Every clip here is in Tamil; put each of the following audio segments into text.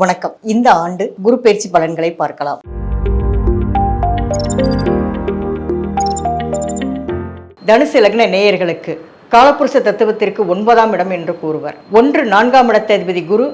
வணக்கம். இந்த ஆண்டு குரு பயிற்சி பலன்களை பார்க்கலாம். தனுசு லக்ன நேயர்களுக்கு காலப்புருஷ தத்துவத்திற்கு ஒன்பதாம் இடம் என்று கூறுவர். ஒன்று நான்காம் இடத்த அதிபதி குரு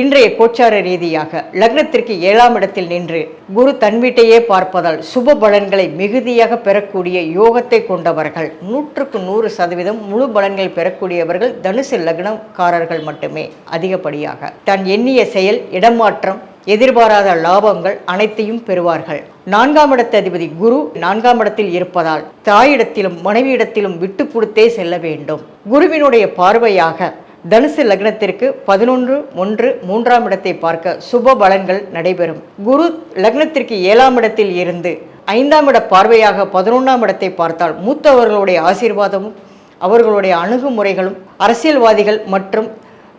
இன்றைய கோச்சார ரீதியாக லக்னத்திற்கு ஏழாம் இடத்தில் நின்று குரு தன் வீட்டையே பார்ப்பதால் சுப பலன்களை மிகுதியாக பெறக்கூடிய யோகத்தை கொண்டவர்கள். நூற்றுக்கு நூறு சதவீதம் முழு பலன்கள் பெறக்கூடியவர்கள் தனுசு லக்னக்காரர்கள் மட்டுமே அதிகப்படியாக. தான் எண்ணிய செயல் இடமாற்றம் எதிர்பாராத லாபங்கள் அனைத்தையும் பெறுவார்கள். நான்காம் இடத்த அதிபதி குரு நான்காம் இடத்தில் இருப்பதால் தாயிடத்திலும் மனைவியிடத்திலும் விட்டு கொடுத்தே செல்ல வேண்டும். குருவினுடைய பார்வையாக தனுசு லக்னத்திற்கு பதினொன்று ஒன்று மூன்றாம் இடத்தை பார்க்க சுப பலன்கள் நடைபெறும். குரு லக்னத்திற்கு ஏழாம் இடத்தில் இருந்து ஐந்தாம் இட பார்வையாக பதினொன்றாம் இடத்தை பார்த்தால் மூத்தவர்களுடைய ஆசீர்வாதமும் அவர்களுடைய அணுகுமுறைகளும் அரசியல்வாதிகள் மற்றும்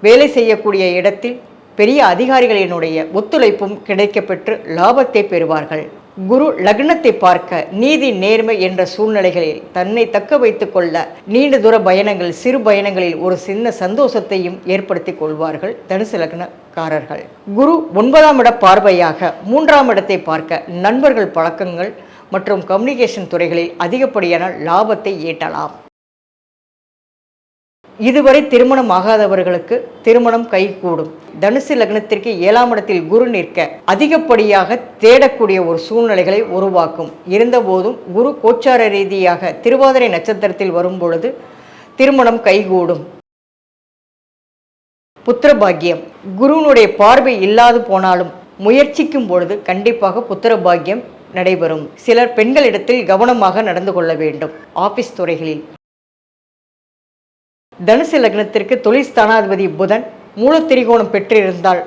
வேலை செய்யக்கூடிய இடத்தில் பெரிய அதிகாரிகளினுடைய ஒத்துழைப்பும் கிடைக்கப்பெற்று லாபத்தை பெறுவார்கள். குரு லக்னத்தை பார்க்க நீதி நேர்மை என்ற சூழ்நிலைகளில் தன்னை தக்க வைத்துக் கொள்ள நீண்ட தூர பயணங்கள் சிறு பயணங்களில் ஒரு சின்ன சந்தோஷத்தையும் ஏற்படுத்தி கொள்வார்கள் தனுசு லக்னக்காரர்கள். குரு ஒன்பதாம் இட பார்வையாக மூன்றாம் இடத்தை பார்க்க நண்பர்கள் பழக்கங்கள் மற்றும் கம்யூனிகேஷன் துறைகளில் அதிகப்படியான லாபத்தை ஈட்டலாம். இதுவரை திருமணம் ஆகாதவர்களுக்கு திருமணம் கைகூடும். தனுசு லக்னத்திற்கு ஏழாம் இடத்தில் குரு நிற்க அதிகப்படியாக தேடக்கூடிய ஒரு சூழ்நிலைகளை உருவாக்கும். இருந்தபோதும் குரு கோச்சார ரீதியாக திருவாதிரை நட்சத்திரத்தில் வரும்பொழுது திருமணம் கைகூடும். புத்திரபாகியம் குருவினுடைய பார்வை இல்லாது போனாலும் முயற்சிக்கும் பொழுது கண்டிப்பாக புத்திரபாகியம் நடைபெறும். சிலர் பெண்களிடத்தில் கவனமாக நடந்து கொள்ள வேண்டும். ஆபீஸ் துறைகளில். தனுசு லக்னத்திற்கு தொழில் ஸ்தானாதிபதி புதன் மூலத்திரிகோணம் பெற்றிருந்தால்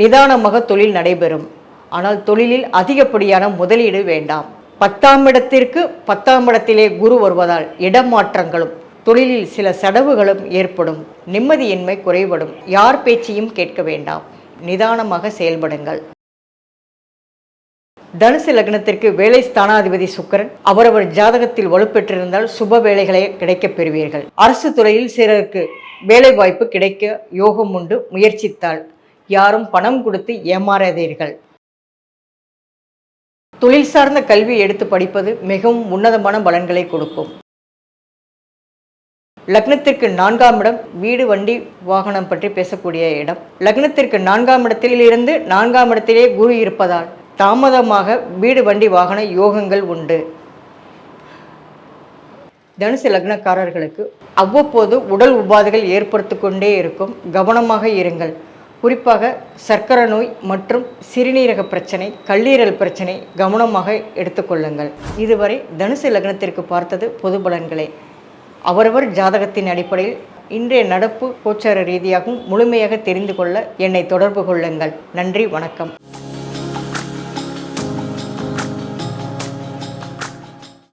நிதானமாக தொழில் நடைபெறும். ஆனால் தொழிலில் அதிகப்படியான முதலீடு வேண்டாம். பத்தாம் இடத்திற்கு பத்தாம் இடத்திலே குரு வருவதால் இடமாற்றங்களும் தொழிலில் சில செடவுகளும் ஏற்படும். நிம்மதியின்மை குறைபடும். யார் பேச்சையும் கேட்க வேண்டாம். நிதானமாக செயல்படுங்கள். தனுசு லக்னத்திற்கு வேலை ஸ்தானாதிபதி சுக்கரன். அவரவர் ஜாதகத்தில் வலுப்பெற்றிருந்தால் சுப வேலைகளை கிடைக்கப் பெறுவீர்கள். அரசு துறையில் சிலருக்கு வேலை வாய்ப்பு கிடைக்க யோகம் உண்டு முயற்சித்தால் யாரும் பணம் கொடுத்து ஏமாறாதீர்கள். தொழில் சார்ந்த கல்வி எடுத்து படிப்பது மிகவும் உன்னதமான பலன்களை கொடுக்கும். லக்னத்திற்கு நான்காம் இடம் வீடு வண்டி வாகனம் பற்றி பேசக்கூடிய இடம். லக்னத்திற்கு நான்காம் இடத்தில் இருந்து நான்காம் இடத்திலே குரு இருப்பதால் தாமதமாக வீடு வண்டி வாகன யோகங்கள் உண்டு. தனுசு லக்னக்காரர்களுக்கு அவ்வப்போது உடல் உபாதைகள் ஏற்படுத்தி கொண்டே இருக்கும். கவனமாக இருங்கள். குறிப்பாக சர்க்கரை நோய் மற்றும் சிறுநீரக பிரச்சனை கல்லீரல் பிரச்சனை கவனமாக எடுத்துக்கொள்ளுங்கள் இதுவரை தனுசு லக்னத்திற்கு பார்த்தது பொது பலன்களே. அவரவர் ஜாதகத்தின் அடிப்படையில் இன்றைய நடப்பு கோச்சார ரீதியாகவும் முழுமையாக தெரிந்து கொள்ள என்னை தொடர்பு கொள்ளுங்கள். நன்றி வணக்கம்.